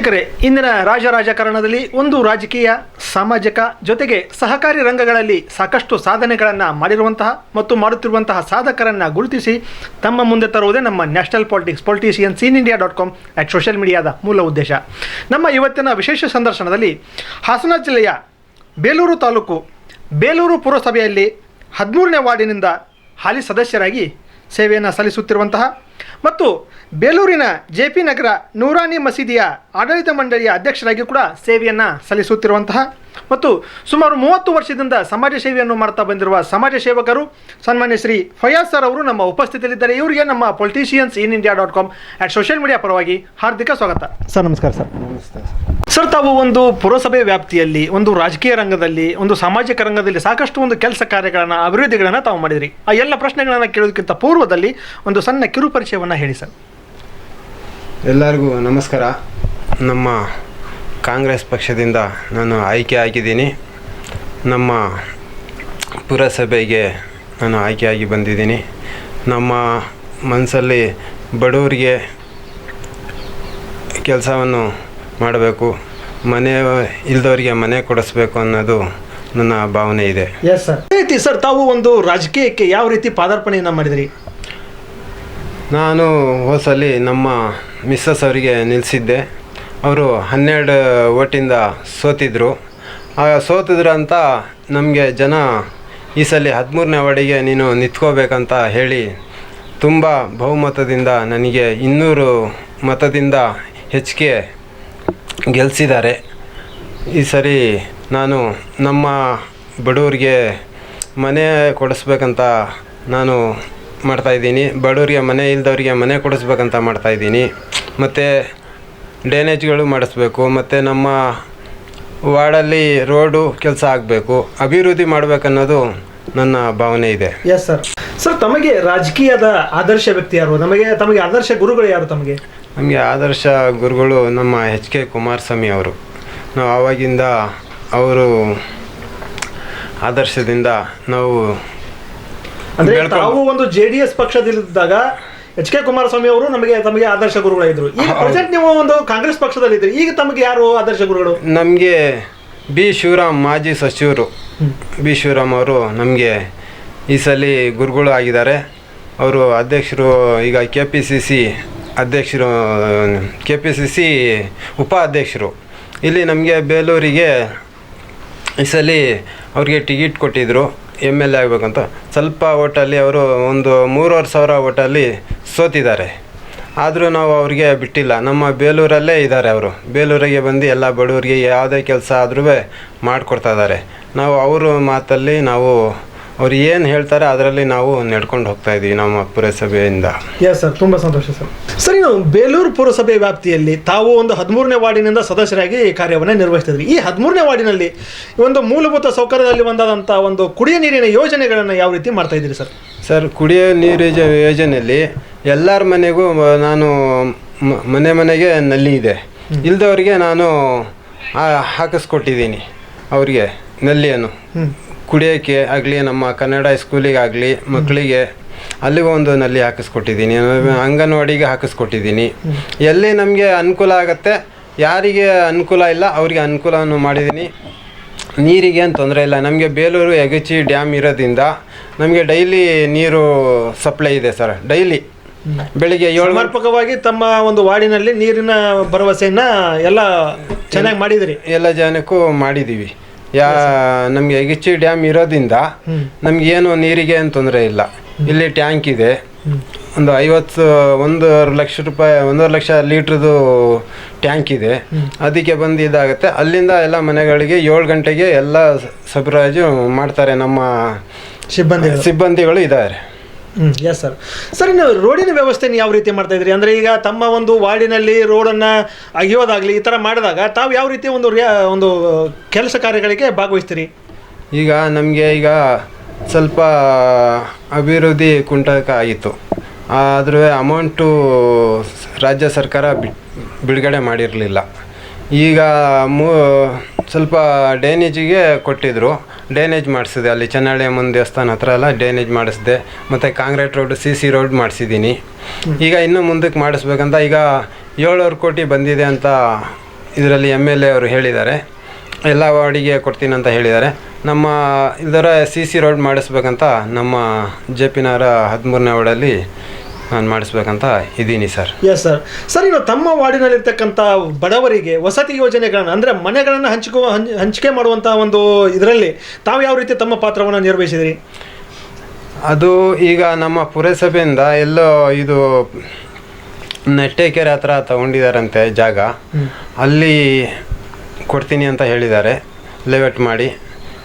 ವೀಕ್ಷಕರೇ, ಇಂದಿನ ರಾಜ ರಾಜಕಾರಣದಲ್ಲಿ ಒಂದು ರಾಜಕೀಯ, ಸಾಮಾಜಿಕ ಜೊತೆಗೆ ಸಹಕಾರಿ ರಂಗಗಳಲ್ಲಿ ಸಾಕಷ್ಟು ಸಾಧನೆಗಳನ್ನು ಮಾಡಿರುವಂತಹ ಮತ್ತು ಮಾಡುತ್ತಿರುವಂತಹ ಸಾಧಕರನ್ನು ಗುರುತಿಸಿ ತಮ್ಮ ಮುಂದೆ ತರುವುದೇ ನಮ್ಮ national politics politicians scene India dot com at social ಮೀಡಿಯಾದ ಮೂಲ ಉದ್ದೇಶ. ನಮ್ಮ ಇವತ್ತಿನ ವಿಶೇಷ ಸಂದರ್ಶನದಲ್ಲಿ ಹಾಸನ ಜಿಲ್ಲೆಯ ಬೇಲೂರು ತಾಲೂಕು, ಬೇಲೂರು ಪುರಸಭೆಯಲ್ಲಿ ಹದಿಮೂರನೇ ವಾರ್ಡಿನಿಂದ ಹಾಲಿ ಸದಸ್ಯರಾಗಿ ಸೇವೆಯನ್ನು ಸಲ್ಲಿಸುತ್ತಿರುವಂತಹ ಮತ್ತು ಬೇಲೂರಿನ ಜೆ ಪಿ ನಗರ ನೂರಾನಿ ಮಸೀದಿಯ ಆಡಳಿತ ಮಂಡಳಿಯ ಅಧ್ಯಕ್ಷರಾಗಿ ಕೂಡ ಸೇವೆಯನ್ನು ಸಲ್ಲಿಸುತ್ತಿರುವಂತಹ ಮತ್ತು ಸುಮಾರು ಮೂವತ್ತು ವರ್ಷದಿಂದ ಸಮಾಜ ಸೇವೆಯನ್ನು ಮಾಡ್ತಾ ಬಂದಿರುವ ಸಮಾಜ ಸೇವಕರು ಸನ್ಮಾನ್ಯ ಶ್ರೀ ಫಯಾಜ್ ಸರ್ ಅವರು ನಮ್ಮ ಉಪಸ್ಥಿತಿಯಲ್ಲಿದ್ದಾರೆ. ಇವರಿಗೆ ನಮ್ಮ politicians in India dot com at social media ಪರವಾಗಿ ಹಾರ್ದಿಕ ಸ್ವಾಗತ. ಸರ್ ನಮಸ್ಕಾರ ಸರ್. ನಮಸ್ತೆ. ಸರ್ ತಾವು ಒಂದು ಪುರಸಭೆ ವ್ಯಾಪ್ತಿಯಲ್ಲಿ ಒಂದು ರಾಜಕೀಯ ರಂಗದಲ್ಲಿ ಒಂದು ಸಾಮಾಜಿಕ ರಂಗದಲ್ಲಿ ಸಾಕಷ್ಟು ಒಂದು ಕೆಲಸ ಕಾರ್ಯಗಳನ್ನು ಅಭಿವೃದ್ಧಿಗಳನ್ನು ತಾವು ಮಾಡಿದಿರಿ. ಆ ಎಲ್ಲ ಪ್ರಶ್ನೆಗಳನ್ನು ಕೇಳೋದಕ್ಕಿಂತ ಪೂರ್ವದಲ್ಲಿ ಒಂದು ಸಣ್ಣ ಕಿರು ಪರಿಚಯವನ್ನು ಹೇಳಿ ಸರ್. ಎಲ್ಲರಿಗೂ ನಮಸ್ಕಾರ. ನಮ್ಮ ಕಾಂಗ್ರೆಸ್ ಪಕ್ಷದಿಂದ ನಾನು ಆಯ್ಕೆ ಆಗಿದ್ದೀನಿ. ನಮ್ಮ ಪುರಸಭೆಗೆ ನಾನು ಆಯ್ಕೆಯಾಗಿ ಬಂದಿದ್ದೀನಿ. ನಮ್ಮ ಮನಸ್ಸಲ್ಲಿ ಬಡವರಿಗೆ ಕೆಲಸವನ್ನು ಮಾಡಬೇಕು. ಮನೆ ಇಲ್ದವರಿಗೆ ಮನೆ ಕೊಡಿಸ್ಬೇಕು ಅನ್ನೋದು ನನ್ನ ಭಾವನೆ ಇದೆ. ಎಸ್ ಸರ್ ರೀತಿ ಸರ್ ತಾವು ಒಂದು ರಾಜಕೀಯಕ್ಕೆ ಯಾವ ರೀತಿ ಪಾದಾರ್ಪಣೆಯನ್ನು ಮಾಡಿದ್ರಿ? ನಾನು ಹೊಸಲ್ಲಿ ನಮ್ಮ ಮಿಸ್ಸಸ್ ಅವರಿಗೆ ನಿಲ್ಲಿಸಿದ್ದೆ ಅವರು ಹನ್ನೆರಡು ಓಟಿಂದ ಸೋತಿದ್ರು. ಆ ಸೋತಿದ್ರು ಅಂತ ನಮಗೆ ಜನ ಈ ಸಲ ಹದಿಮೂರನೇ ವಾರ್ಡಿಗೆ ನೀನು ನಿಂತ್ಕೋಬೇಕಂತ ಹೇಳಿ ತುಂಬ ಬಹುಮತದಿಂದ ನನಗೆ ಇನ್ನೂರು ಮತದಿಂದ ಹೆಚ್ಚಿಗೆ ಗೆಲ್ಲಿಸಿದ್ದಾರೆ ಈ ಸರಿ ನಾನು ನಮ್ಮ ಬಡವರಿಗೆ ಮನೆ ಕೊಡಿಸ್ಬೇಕಂತ ನಾನು ಮಾಡ್ತಾಯಿದ್ದೀನಿ ಬಡವರಿಗೆ ಮನೆ ಇಲ್ದವರಿಗೆ ಮನೆ ಕೊಡಿಸ್ಬೇಕಂತ ಮಾಡ್ತಾಯಿದ್ದೀನಿ ಮತ್ತು ಡ್ಯಾನೇಜ್ಗಳು ಮಾಡಿಸ್ಬೇಕು ಮತ್ತು ನಮ್ಮ ವಾರ್ಡಲ್ಲಿ ರೋಡು ಕೆಲಸ ಆಗಬೇಕು ಅಭಿವೃದ್ಧಿ ಮಾಡಬೇಕನ್ನೋದು ನನ್ನ ಭಾವನೆ ಇದೆ. ಎಸ್ ಸರ್ ಸರ್ ತಮಗೆ ರಾಜಕೀಯದ ಆದರ್ಶ ವ್ಯಕ್ತಿ ಯಾರು? ನಮಗೆ ತಮಗೆ ಆದರ್ಶ ಗುರುಗಳು ಯಾರು ತಮಗೆ? ನಮಗೆ ಆದರ್ಶ ಗುರುಗಳು ನಮ್ಮ ಎಚ್ ಕೆ ಕುಮಾರಸ್ವಾಮಿ ಅವರು. ನಾವು ಆವಾಗಿಂದ ಅವರು ಆದರ್ಶದಿಂದ ನಾವು ಅಂದ್ರೆ ತಾವು ಒಂದು ಜೆ ಡಿ ಎಸ್ ಪಕ್ಷದಲ್ಲಿದ್ದಾಗ ಎಚ್ ಕೆ ಕುಮಾರಸ್ವಾಮಿ ಅವರು ನಮಗೆ ತಮಗೆ ಆದರ್ಶ ಗುರುಗಳಾಗಿದ್ರು ಈಗ. ಪ್ರೆಸೆಂಟ್ ನೀವು ಒಂದು ಕಾಂಗ್ರೆಸ್ ಪಕ್ಷದಲ್ಲಿದ್ದೀರಿ ಈಗ ತಮಗೆ ಯಾರು ಆದರ್ಶ ಗುರುಗಳು? ನಮಗೆ ಬಿ ಶಿವರಾಮ್ ಮಾಜಿ ಸಚಿವರು. ಬಿ ಶಿವರಾಮ್ ಅವರು ನಮಗೆ ಈ ಸಲ ಗುರುಗಳು ಆಗಿದ್ದಾರೆ. ಅವರು ಅಧ್ಯಕ್ಷರು ಈಗ ಕೆ ಪಿ ಸಿ ಸಿ ಅಧ್ಯಕ್ಷರು. ಕೆ ಪಿ ಸಿ ಸಿ ಉಪಾಧ್ಯಕ್ಷರು ಇಲ್ಲಿ ನಮಗೆ ಬೇಲೂರಿಗೆ ಈ ಸಲ ಅವ್ರಿಗೆ ಟಿಕೆಟ್ ಕೊಟ್ಟಿದ್ದರು ಎಂ ಎಲ್ ಎ ಆಗಬೇಕಂತ. ಸ್ವಲ್ಪ ಓಟಲ್ಲಿ ಅವರು ಒಂದು ಮೂರುವರೆ ಸಾವಿರ ಓಟಲ್ಲಿ ಸೋತಿದ್ದಾರೆ. ಆದರೂ ನಾವು ಅವ್ರಿಗೆ ಬಿಟ್ಟಿಲ್ಲ. ನಮ್ಮ ಬೇಲೂರಲ್ಲೇ ಇದ್ದಾರೆ ಅವರು. ಬೇಲೂರಿಗೆ ಬಂದು ಎಲ್ಲ ಬಡವರಿಗೆ ಯಾವುದೇ ಕೆಲಸ ಆದ್ರೂ ಮಾಡಿಕೊಡ್ತಾ ಇದ್ದಾರೆ. ನಾವು ಅವರು ಮಾತಲ್ಲಿ ನಾವು ಅವ್ರು ಏನು ಹೇಳ್ತಾರೆ ಅದರಲ್ಲಿ ನಾವು ನಡ್ಕೊಂಡು ಹೋಗ್ತಾ ಇದ್ದೀವಿ ನಮ್ಮ ಪುರಸಭೆಯಿಂದ. ಎಸ್ ಸರ್ ತುಂಬಾ ಸಂತೋಷ ಸರ್ ಸರ್ ಇನ್ನು ಬೇಲೂರು ಪುರಸಭೆ ವ್ಯಾಪ್ತಿಯಲ್ಲಿ ತಾವು ಒಂದು ಹದಿಮೂರನೇ ವಾರ್ಡಿನಿಂದ ಸದಸ್ಯರಾಗಿ ಕಾರ್ಯವನ್ನು ನಿರ್ವಹಿಸ್ತಿದ್ರಿ. ಈ ಹದಿಮೂರನೇ ವಾರ್ಡಿನಲ್ಲಿ ಒಂದು ಮೂಲಭೂತ ಸೌಕರ್ಯದಲ್ಲಿ ಒಂದಾದಂಥ ಒಂದು ಕುಡಿಯ ನೀರಿನ ಯೋಜನೆಗಳನ್ನು ಯಾವ ರೀತಿ ಮಾಡ್ತಾ ಇದ್ದೀರಿ ಸರ್ ಸರ್ ಕುಡಿಯೋ ನೀರು ಯೋಜ- ಯೋಜನೆಯಲ್ಲಿ ಎಲ್ಲರ ಮನೆಗೂ ನಾನು ಮನೆ ಮನೆಗೆ ನಲ್ಲಿ ಇದೆ. ಇಲ್ದವರಿಗೆ ನಾನು ಹಾಕಿಸ್ಕೊಟ್ಟಿದ್ದೀನಿ ಅವರಿಗೆ ನಲ್ಲಿಯನ್ನು. ಕುಡಿಯೋಕ್ಕೆ ಆಗಲಿ ನಮ್ಮ ಕನ್ನಡ ಸ್ಕೂಲಿಗಾಗಲಿ ಮಕ್ಕಳಿಗೆ ಅಲ್ಲಿಗೂ ಒಂದು ನಲ್ಲಿ ಹಾಕಿಸ್ಕೊಟ್ಟಿದ್ದೀನಿ. ಅಂಗನವಾಡಿಗೆ ಹಾಕಿಸ್ಕೊಟ್ಟಿದ್ದೀನಿ. ಎಲ್ಲಿ ನಮಗೆ ಅನುಕೂಲ ಆಗುತ್ತೆ ಯಾರಿಗೆ ಅನುಕೂಲ ಇಲ್ಲ ಅವರಿಗೆ ಅನುಕೂಲವನ್ನು ಮಾಡಿದ್ದೀನಿ. ನೀರಿಗೆ ಏನು ತೊಂದರೆ ಇಲ್ಲ. ನಮಗೆ ಬೇಲೂರು ಎಗಚಿ ಡ್ಯಾಮ್ ಇರೋದ್ರಿಂದ ನಮಗೆ ಡೈಲಿ ನೀರು ಸಪ್ಲೈ ಇದೆ ಸರ್ ಡೈಲಿ. ಬೆಳಿಗ್ಗೆ ಏಳು ಸಮರ್ಪಕವಾಗಿ ತಮ್ಮ ಒಂದು ವಾರ್ಡಿನಲ್ಲಿ ನೀರಿನ ಭರವಸೆಯನ್ನು ಎಲ್ಲ ಚೆನ್ನಾಗಿ ಮಾಡಿದಿರಿ. ಎಲ್ಲ ಜನಕ್ಕೂ ಮಾಡಿದ್ದೀವಿ ಯಾ ನಮಗೆ ಗಿಚ್ಚಿ ಡ್ಯಾಮ್ ಇರೋದ್ರಿಂದ ಏನು ನೀರಿಗೆ ಏನು ತೊಂದರೆ ಇಲ್ಲ. ಇಲ್ಲಿ ಟ್ಯಾಂಕ್ ಇದೆ. ಒಂದು ಐವತ್ತು ಒಂದೂವರೆ ಲಕ್ಷ ರೂಪಾಯಿ ಒಂದೂವರೆ ಲಕ್ಷ ಲೀಟ್ರದು ಟ್ಯಾಂಕ್ ಇದೆ. ಅದಕ್ಕೆ ಬಂದು ಇದಾಗುತ್ತೆ. ಅಲ್ಲಿಂದ ಎಲ್ಲ ಮನೆಗಳಿಗೆ ಏಳು ಗಂಟೆಗೆ ಎಲ್ಲ ಸಬರಾಜು ಮಾಡ್ತಾರೆ ನಮ್ಮ ಸಿಬ್ಬಂದಿ ಸಿಬ್ಬಂದಿಗಳು ಇದ್ದಾರೆ. ಹ್ಮ್ ಎಸ್ ಸರ್ ಸರ್, ಇನ್ನು ರೋಡಿನ ವ್ಯವಸ್ಥೆನ ಯಾವ ರೀತಿ ಮಾಡ್ತಾ ಇದ್ರಿ? ಅಂದ್ರೆ ಈಗ ತಮ್ಮ ಒಂದು ವಾರ್ಡಿನಲ್ಲಿ ರೋಡನ್ನು ಅಗಿಯೋದಾಗ್ಲಿ ಈ ತರ ಮಾಡಿದಾಗ ತಾವು ಯಾವ ರೀತಿ ಒಂದು ರಿಯಾ- ಒಂದು ಕೆಲಸ ಕಾರ್ಯಗಳಿಗೆ ಭಾಗವಹಿಸ್ತೀರಿ? ಈಗ ನಮಗೆ ಈಗ ಸ್ವಲ್ಪ ಅಭಿವೃದ್ಧಿ ಕುಂಟಕ ಆಗಿತ್ತು. ಆದರೂ ಅಮೌಂಟು ರಾಜ್ಯ ಸರ್ಕಾರ ಬಿಡುಗಡೆ ಮಾಡಿರಲಿಲ್ಲ. ಈಗ ಮೂ, ಸ್ವಲ್ಪ ಡ್ಯಾನೇಜಿಗೆ ಕೊಟ್ಟಿದ್ದರು ಡ್ಯಾನೇಜ್ ಮಾಡಿಸಿದೆ. ಅಲ್ಲಿ ಚೆನ್ನಳ್ಳಿಯಮ್ಮನ ದೇವಸ್ಥಾನ ಹತ್ರ ಎಲ್ಲ ಡ್ಯಾನೇಜ್ ಮಾಡಿಸಿದೆ. ಮತ್ತು concrete road C C road ಮಾಡಿಸಿದ್ದೀನಿ. ಈಗ ಇನ್ನೂ ಮುಂದಕ್ಕೆ ಮಾಡಿಸ್ಬೇಕಂತ ಈಗ ಏಳುವರೆ ಕೋಟಿ ಬಂದಿದೆ ಅಂತ ಇದರಲ್ಲಿ ಎಂ ಎಲ್ ಎ ಅವರು ಹೇಳಿದ್ದಾರೆ. ಎಲ್ಲ ವಾರ್ಡಿಗೆ ಕೊಡ್ತೀನಿ ಅಂತ ಹೇಳಿದ್ದಾರೆ. ನಮ್ಮ ಇದರ ಸಿ ಸಿ ರೋಡ್ ಮಾಡಿಸ್ಬೇಕಂತ ನಮ್ಮ ಜೆ ಪಿ ನಗರ ಹದಿಮೂರನೇ ವಾರ್ಡಲ್ಲಿ ನಾನು ಮಾಡಿಸ್ಬೇಕಂತ ಇದ್ದೀನಿ ಸರ್. ಎಸ್ ಸರ್ ಸರ್ ಇನ್ನು ತಮ್ಮ ವಾರ್ಡಿನಲ್ಲಿರ್ತಕ್ಕಂಥ ಬಡವರಿಗೆ ವಸತಿ ಯೋಜನೆಗಳನ್ನು ಅಂದರೆ ಮನೆಗಳನ್ನು ಹಂಚಿಕೋ ಹಂಚ್- ಹಂಚಿಕೆ ಮಾಡುವಂಥ ಒಂದು ಇದರಲ್ಲಿ ತಾವು ಯಾವ ರೀತಿ ತಮ್ಮ ಪಾತ್ರವನ್ನು ನಿರ್ವಹಿಸಿದಿರಿ? ಅದು ಈಗ ನಮ್ಮ ಪುರಸಭೆಯಿಂದ ಎಲ್ಲೋ ಇದು ನೆಟ್ಟೆಕೆರೆ ಹತ್ರ ತಗೊಂಡಿದ್ದಾರಂತೆ ಜಾಗ. ಅಲ್ಲಿ ಕೊಡ್ತೀನಿ ಅಂತ ಹೇಳಿದ್ದಾರೆ. ಲೇಔಟ್ ಮಾಡಿ.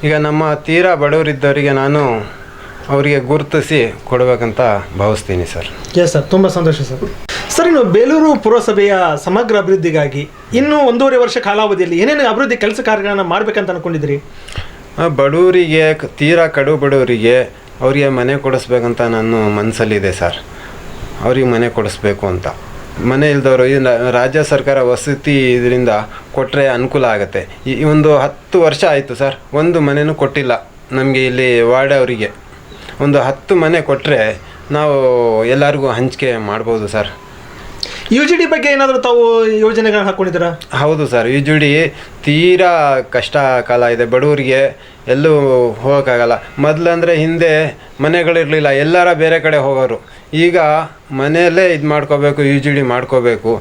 ಈಗ ನಮ್ಮ ತೀರಾ ಬಡವರಿದ್ದವರಿಗೆ ನಾನು ಅವರಿಗೆ ಗುರುತಿಸಿ ಕೊಡಬೇಕಂತ ಭಾವಿಸ್ತೀನಿ ಸರ್. ಎಸ್ ಸರ್ ತುಂಬ ಸಂತೋಷ ಸರ್ ಸರ್ ಇನ್ನು ಬೇಲೂರು ಪುರಸಭೆಯ ಸಮಗ್ರ ಅಭಿವೃದ್ಧಿಗಾಗಿ ಇನ್ನೂ ಒಂದೂವರೆ ವರ್ಷ ಕಾಲಾವಧಿಯಲ್ಲಿ ಏನೇನು ಅಭಿವೃದ್ಧಿ ಕೆಲಸ ಕಾರ್ಯಗಳನ್ನು ಮಾಡಬೇಕಂತ ಅನ್ಕೊಂಡಿದ್ದೀರಿ? ಆ, ಬಡವರಿಗೆ ಕ- ತೀರಾ ಕಡು ಬಡವರಿಗೆ ಅವರಿಗೆ ಮನೆ ಕೊಡಿಸ್ಬೇಕಂತ ನಾನು ಮನಸ್ಸಲ್ಲಿದೆ ಸರ್. ಅವ್ರಿಗೆ ಮನೆ ಕೊಡಿಸ್ಬೇಕು ಅಂತ. ಮನೆ ಇಲ್ದವರು ಇದನ್ನ ರಾಜ್ಯ ಸರ್ಕಾರ ವಸತಿ ಇದರಿಂದ ಕೊಟ್ಟರೆ ಅನುಕೂಲ ಆಗುತ್ತೆ. ಈ ಈ ಒಂದು ಹತ್ತು ವರ್ಷ ಆಯಿತು ಸರ್. ಒಂದು ಮನೆನೂ ಕೊಟ್ಟಿಲ್ಲ ನಮಗೆ ಇಲ್ಲಿ ವಾರ್ಡ್ ಅವರಿಗೆ. ಒಂದು ಹತ್ತು ಮನೆ ಕೊಟ್ಟರೆ ನಾವು ಎಲ್ಲರಿಗೂ ಹಂಚಿಕೆ ಮಾಡ್ಬೋದು ಸರ್. ಯು ಜಿ ಡಿ ಬಗ್ಗೆ ಏನಾದರೂ ತಾವು ಯೋಜನೆಗಳನ್ನ ಹಾಕ್ಕೊಂಡಿದ್ದೀರಾ ಹೌದು ಸರ್ ಯು ಜಿ ಡಿ ತೀರಾ ಕಷ್ಟ ಕಾಲ ಇದೆ. ಬಡವರಿಗೆ ಎಲ್ಲೂ ಹೋಗೋಕ್ಕಾಗಲ್ಲ. ಮೊದಲಂದರೆ ಹಿಂದೆ ಮನೆಗಳಿರಲಿಲ್ಲ ಎಲ್ಲರ ಬೇರೆ ಕಡೆ ಹೋಗೋರು. ಈಗ ಮನೆಯಲ್ಲೇ ಇದು ಮಾಡ್ಕೋಬೇಕು ಯು ಜಿ ಡಿ ಮಾಡ್ಕೋಬೇಕು.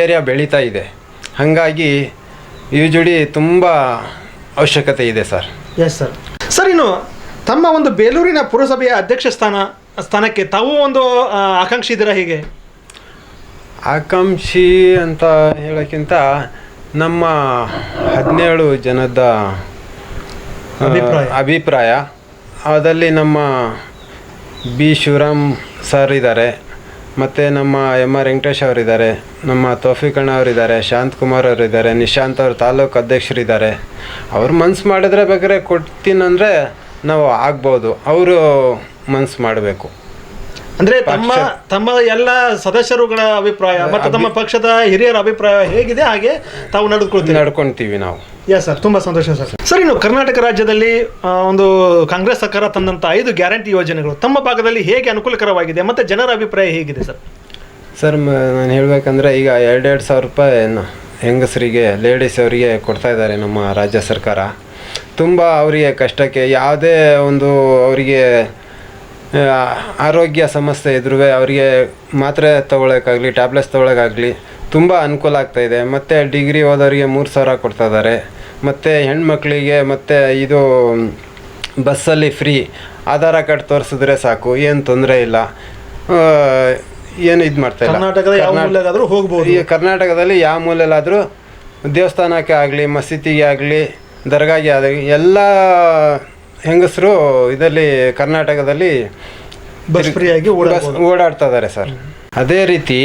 ಏರಿಯಾ ಬೆಳೀತಾ ಇದೆ. ಹಾಗಾಗಿ ಯು ಜಿ ಡಿ ತುಂಬ ಅವಶ್ಯಕತೆ ಇದೆ ಸರ್. ಎಸ್ ಸರ್ ಸರ್ ಇನ್ನು ತಮ್ಮ ಒಂದು ಬೇಲೂರಿನ ಪುರಸಭೆಯ ಅಧ್ಯಕ್ಷ ಸ್ಥಾನ ಸ್ಥಾನಕ್ಕೆ ತಾವು ಒಂದು ಆಕಾಂಕ್ಷಿ ಇದ್ದೀರಾ ಹೀಗೆ? ಆಕಾಂಕ್ಷಿ ಅಂತ ಹೇಳೋಕ್ಕಿಂತ ನಮ್ಮ ಹದಿನೇಳು ಜನದ ಅಭಿಪ್ರಾಯ. ಅಭಿಪ್ರಾಯ. ಅದಲ್ಲಿ ನಮ್ಮ ಬಿ. ಶಿವರಾಮ್ ಸರ್ ಇದ್ದಾರೆ ಮತ್ತು ನಮ್ಮ ಎಂ ಆರ್. ವೆಂಕಟೇಶ್ ಅವರಿದ್ದಾರೆ ನಮ್ಮ ತೋಫಿಕಣ್ಣ ಅಣ್ಣ ಅವರಿದ್ದಾರೆ ಶಾಂತಕುಮಾರ್ ಅವರಿದ್ದಾರೆ ನಿಶಾಂತ್ ಅವರು ತಾಲೂಕು ಅಧ್ಯಕ್ಷರಿದ್ದಾರೆ. ಅವ್ರು ಮನ್ಸು ಮಾಡಿದ್ರೆ ಬೇಕಾದ್ರೆ ಕೊಡ್ತೀನಂದರೆ ನಾವು ಆಗ್ಬೋದು. ಅವರು ಮನ್ಸು ಮಾಡಬೇಕು. ಅಂದ್ರೆ ತಮ್ಮ ತಮ್ಮ ಎಲ್ಲ ಸದಸ್ಯರುಗಳ ಅಭಿಪ್ರಾಯ ಮತ್ತು ತಮ್ಮ ಪಕ್ಷದ ಹಿರಿಯರ ಅಭಿಪ್ರಾಯ ಹೇಗಿದೆ? ಹಾಗೆ ತಾವು ನಡೆದುಕೊಳ್ತೀವಿ ನಡ್ಕೊಳ್ತೀವಿ ನಾವು. ಎಸ್ ಸರ್ ತುಂಬ ಸಂತೋಷ ಸರ್ ಸರ್ ಇನ್ನು ಕರ್ನಾಟಕ ರಾಜ್ಯದಲ್ಲಿ ಒಂದು ಕಾಂಗ್ರೆಸ್ ಸರ್ಕಾರ ತಂದಂಥ ಐದು ಗ್ಯಾರಂಟಿ ಯೋಜನೆಗಳು ತಮ್ಮ ಭಾಗದಲ್ಲಿ ಹೇಗೆ ಅನುಕೂಲಕರವಾಗಿದೆ ಮತ್ತು ಜನರ ಅಭಿಪ್ರಾಯ ಹೇಗಿದೆ ಸರ್ ಸರ್ ನಾನು ಹೇಳಬೇಕಂದ್ರೆ ಈಗ ಎರಡೆರಡು ಸಾವಿರ ರೂಪಾಯಿ ಹೆಂಗಸರಿಗೆ ಲೇಡೀಸ್ ಅವರಿಗೆ ಕೊಡ್ತಾ ಇದ್ದಾರೆ ನಮ್ಮ ರಾಜ್ಯ ಸರ್ಕಾರ. ತುಂಬ ಅವರಿಗೆ ಕಷ್ಟಕ್ಕೆ ಯಾವುದೇ ಒಂದು ಅವರಿಗೆ ಆರೋಗ್ಯ ಸಮಸ್ಯೆ ಇದ್ರೂ ಅವರಿಗೆ ಮಾತ್ರೆ ತೊಗೊಳಕ್ಕಾಗಲಿ ಟ್ಯಾಬ್ಲೆಟ್ಸ್ ತೊಗೊಳಕ್ಕಾಗಲಿ ತುಂಬ ಅನುಕೂಲ ಆಗ್ತಾಯಿದೆ ಇದೆ. ಮತ್ತು ಡಿಗ್ರಿ ಓದೋರಿಗೆ ಮೂರು ಸಾವಿರ ಕೊಡ್ತಾ ಇದ್ದಾರೆ. ಮತ್ತು ಹೆಣ್ಮಕ್ಳಿಗೆ ಮತ್ತು ಇದು ಬಸ್ಸಲ್ಲಿ ಫ್ರೀ ಆಧಾರ ಕಾರ್ಡ್ ತೋರಿಸಿದ್ರೆ ಸಾಕು ಏನು ತೊಂದರೆ ಇಲ್ಲ. ಏನು ಇದು ಮಾಡ್ತಾ ಇಲ್ಲ. ಕರ್ನಾಟಕದಲ್ಲಿ ಯಾವ ಮೂಲೆಯಲ್ಲಾದರೂ ದೇವಸ್ಥಾನಕ್ಕೆ ಆಗಲಿ ಮಸೀದಿಗೆ ಆಗಲಿ ದರ್ಗಾಗೆ ಅದು ಎಲ್ಲ ಹೆಂಗಸರು ಇದರಲ್ಲಿ ಕರ್ನಾಟಕದಲ್ಲಿ ಬಸ್ ಫ್ರೀ ಆಗಿ ಬಸ್ ಓಡಾಡ್ತಾ ಇದ್ದಾರೆ ಸರ್. ಅದೇ ರೀತಿ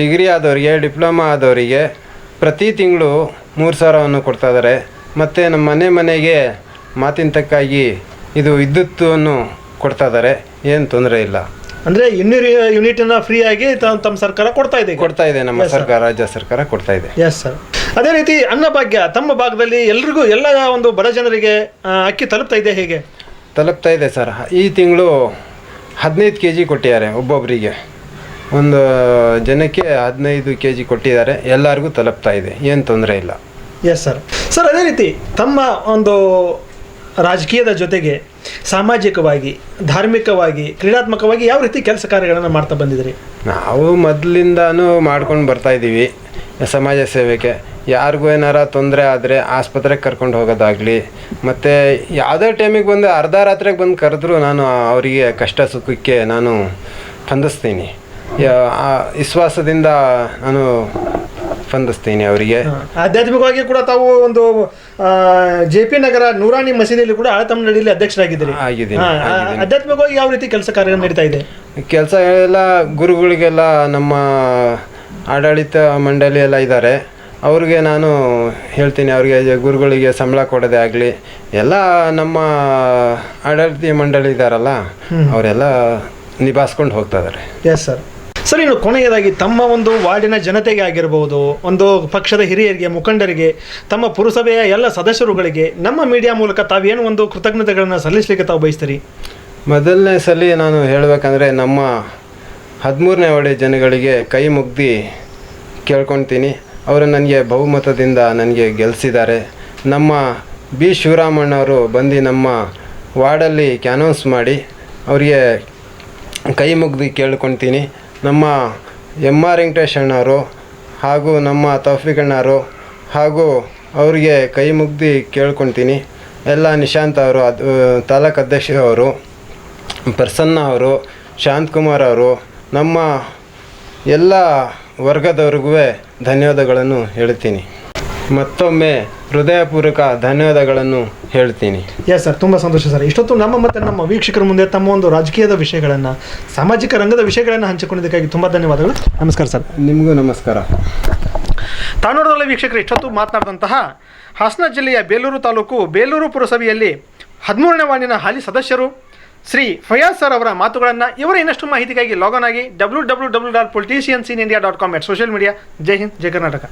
ಡಿಗ್ರಿ ಆದವರಿಗೆ ಡಿಪ್ಲೊಮಾ ಆದವರಿಗೆ ಪ್ರತಿ ತಿಂಗಳು ಮೂರು ಸಾವಿರವನ್ನು ಕೊಡ್ತಾ ಇದ್ದಾರೆ ಮತ್ತು ನಮ್ಮ ಮನೆ ಮನೆಗೆ ಮಾತಿನ ತಕ್ಕಾಗಿ ಇದು ವಿದ್ಯುತ್ತನ್ನು ಕೊಡ್ತಾ ಇದ್ದಾರೆ ಏನು ತೊಂದರೆ ಇಲ್ಲ. ಅಂದರೆ ಇನ್ನೂರು ಯೂನಿಟನ್ನು ಫ್ರೀಯಾಗಿ ತಮ್ಮ ಸರ್ಕಾರ ಕೊಡ್ತಾ ಇದೆ ಕೊಡ್ತಾ ಇದೆ ನಮ್ಮ ಸರ್ಕಾರ ರಾಜ್ಯ ಸರ್ಕಾರ ಕೊಡ್ತಾ ಇದೆ. ಎಸ್ ಸರ್ ಅದೇ ರೀತಿ ಅನ್ನಭಾಗ್ಯ ತಮ್ಮ ಭಾಗದಲ್ಲಿ ಎಲ್ರಿಗೂ ಎಲ್ಲ ಒಂದು ಬಡ ಜನರಿಗೆ ಆ, ಅಕ್ಕಿ ತಲುಪ್ತಾ ಇದೆ ಹೇಗೆ? ತಲುಪ್ತಾ ಇದೆ ಸರ್. ಈ ತಿಂಗಳು ಹದಿನೈದು ಕೆ ಜಿ ಕೊಟ್ಟಿದ್ದಾರೆ ಒಬ್ಬೊಬ್ಬರಿಗೆ ಒಂದು ಜನಕ್ಕೆ ಹದಿನೈದು ಕೆ ಜಿ ಕೊಟ್ಟಿದ್ದಾರೆ. ಎಲ್ಲರಿಗೂ ತಲುಪ್ತಾ ಇದೆ. ಏನು ತೊಂದರೆ ಇಲ್ಲ. ಎಸ್ ಸರ್ ಸರ್ ಅದೇ ರೀತಿ ತಮ್ಮ ಒಂದು ರಾಜಕೀಯದ ಜೊತೆಗೆ ಸಾಮಾಜಿಕವಾಗಿ ಧಾರ್ಮಿಕವಾಗಿ ಕ್ರೀಡಾತ್ಮಕವಾಗಿ ಯಾವ ರೀತಿ ಕೆಲಸ ಕಾರ್ಯಗಳನ್ನು ಮಾಡ್ತಾ ಬಂದಿದ್ದೀರಿ? ನಾವು ಮೊದಲಿಂದಾನು ಮಾಡ್ಕೊಂಡು ಬರ್ತಾ ಇದ್ದೀವಿ. ಸಮಾಜ ಸೇವೆಗೆ. ಯಾರಿಗೂ ಏನಾರ ತೊಂದರೆ ಆದರೆ ಆಸ್ಪತ್ರೆಗೆ ಕರ್ಕೊಂಡು ಹೋಗೋದಾಗಲಿ ಮತ್ತು ಯಾವುದೇ ಟೈಮಿಗೆ ಬಂದು ಅರ್ಧ ರಾತ್ರಿಗೆ ಬಂದು ಕರೆದ್ರೂ ನಾನು ಅವರಿಗೆ ಕಷ್ಟ ಸುಖಕ್ಕೆ ನಾನು ಸ್ಪಂದಿಸ್ತೀನಿ ಆ ವಿಶ್ವಾಸದಿಂದ ನಾನು ಸ್ಪಂದಿಸ್ತೀನಿ ಅವರಿಗೆ. ಆಧ್ಯಾತ್ಮಿಕವಾಗಿ ಕೂಡ ತಾವು ಒಂದು ಜೆ ಪಿ ನಗರ ನೂರಾಣಿ ಮಸೀದಿಯಲ್ಲಿ ಕೂಡ ಆಳತಮಿಳಿಯಲ್ಲಿ ಅಧ್ಯಕ್ಷರಾಗಿದ್ದೀರಿ. ಆಗಿದ್ದೀನಿ. ಆಧ್ಯಾತ್ಮಿಕವಾಗಿ ಯಾವ ರೀತಿ ಕೆಲಸ ಕಾರ್ಯ ನಡೀತಾ ಇದೆ? ಕೆಲಸ ಎಲ್ಲ ಗುರುಗಳಿಗೆಲ್ಲ ನಮ್ಮ ಆಡಳಿತ ಮಂಡಳಿ ಎಲ್ಲ ಇದ್ದಾರೆ. ಅವ್ರಿಗೆ ನಾನು ಹೇಳ್ತೀನಿ ಅವ್ರಿಗೆ ಗುರುಗಳಿಗೆ ಸಂಬಳ ಕೊಡೋದೇ ಆಗಲಿ ಎಲ್ಲ ನಮ್ಮ ಆಡಳಿತ ಮಂಡಳಿ ಇದ್ದಾರಲ್ಲ ಅವರೆಲ್ಲ ನಿಭಾಯಿಸ್ಕೊಂಡು ಹೋಗ್ತಾ ಇದ್ದಾರೆ ಎಸ್ ಸರ್ ಸರ್ ಇನ್ನು ಕೊನೆಯದಾಗಿ ತಮ್ಮ ಒಂದು ವಾರ್ಡಿನ ಜನತೆಗೆ ಆಗಿರಬಹುದು ಒಂದು ಪಕ್ಷದ ಹಿರಿಯರಿಗೆ ಮುಖಂಡರಿಗೆ ತಮ್ಮ ಪುರಸಭೆಯ ಎಲ್ಲ ಸದಸ್ಯರುಗಳಿಗೆ ನಮ್ಮ ಮೀಡಿಯಾ ಮೂಲಕ ತಾವೇನು ಒಂದು ಕೃತಜ್ಞತೆಗಳನ್ನು ಸಲ್ಲಿಸಲಿಕ್ಕೆ ತಾವು ಬಯಸ್ತೀರಿ? ಮೊದಲನೇ ಸಲ ನಾನು ಹೇಳಬೇಕಂದ್ರೆ ನಮ್ಮ ಹದಿಮೂರನೇ ಒಡೆ ಜನಗಳಿಗೆ ಕೈ ಮುಗ್ದು ಕೇಳ್ಕೊತೀನಿ. ಅವರು ನನಗೆ ಬಹುಮತದಿಂದ ನನಗೆ ಗೆಲ್ಲಿಸಿದ್ದಾರೆ ನಮ್ಮ ಬಿ. ಶಿವರಾಮಣ್ಣವರು ಬಂದು ನಮ್ಮ ವಾರ್ಡಲ್ಲಿ ಕ್ಯಾನೌನ್ಸ್ ಮಾಡಿ ಅವರಿಗೆ ಕೈ ಮುಗ್ದು ಕೇಳ್ಕೊತೀನಿ ನಮ್ಮ ಎಂ ಆರ್ ವೆಂಕಟೇಶ್ ಅಣ್ಣವರು ಹಾಗೂ ನಮ್ಮ ತೌಫಿಕ್ ಅಣ್ಣವರು ಹಾಗೂ ಅವರಿಗೆ ಕೈ ಮುಗ್ದು ಕೇಳ್ಕೊತೀನಿ ಎಲ್ಲ ನಿಶಾಂತ್ ಅವರು, ಅದು ತಾಲೂಕು ಅಧ್ಯಕ್ಷ ಅವರು, ಪ್ರಸನ್ನ ಅವರು ಶಾಂತಕುಮಾರ್ ಅವರು, ನಮ್ಮ ಎಲ್ಲ ವರ್ಗದವ್ರಿಗೂ ಧನ್ಯವಾದಗಳನ್ನು ಹೇಳ್ತೀನಿ. ಮತ್ತೊಮ್ಮೆ ಹೃದಯಪೂರ್ವಕ ಧನ್ಯವಾದಗಳನ್ನು ಹೇಳ್ತೀನಿ. ಎಸ್ ಸರ್ ತುಂಬ ಸಂತೋಷ ಸರ್ ಇಷ್ಟೊತ್ತು ನಮ್ಮ ಮತ್ತು ನಮ್ಮ ವೀಕ್ಷಕರ ಮುಂದೆ ತಮ್ಮ ಒಂದು ರಾಜಕೀಯದ ವಿಷಯಗಳನ್ನು ಸಾಮಾಜಿಕ ರಂಗದ ವಿಷಯಗಳನ್ನು ಹಂಚಿಕೊಂಡಿದ್ದಕ್ಕಾಗಿ ತುಂಬ ಧನ್ಯವಾದಗಳು. ನಮಸ್ಕಾರ ಸರ್ ನಿಮಗೂ ನಮಸ್ಕಾರ. ತಾನೋಡದಲ್ಲಿ ವೀಕ್ಷಕರು ಇಷ್ಟೊತ್ತು ಮಾತನಾಡಿದಂತಹ ಹಾಸನ ಜಿಲ್ಲೆಯ ಬೇಲೂರು ತಾಲೂಕು ಬೇಲೂರು ಪುರಸಭೆಯಲ್ಲಿ ಹದಿಮೂರನೇ ವಾರ್ಡಿನ ಹಾಲಿ ಸದಸ್ಯರು ಶ್ರೀ ಫಯಾಜ್ ಸರ್ ಅವರ ಮಾತುಗಳನ್ನು ಇವರ ಇನ್ನಷ್ಟು ಮಾಹಿತಿಗಾಗಿ ಲಾಗನ್ ಆಗಿ W W W dot politicians in India dot com at social media Jai Hind, Jai Karnataka.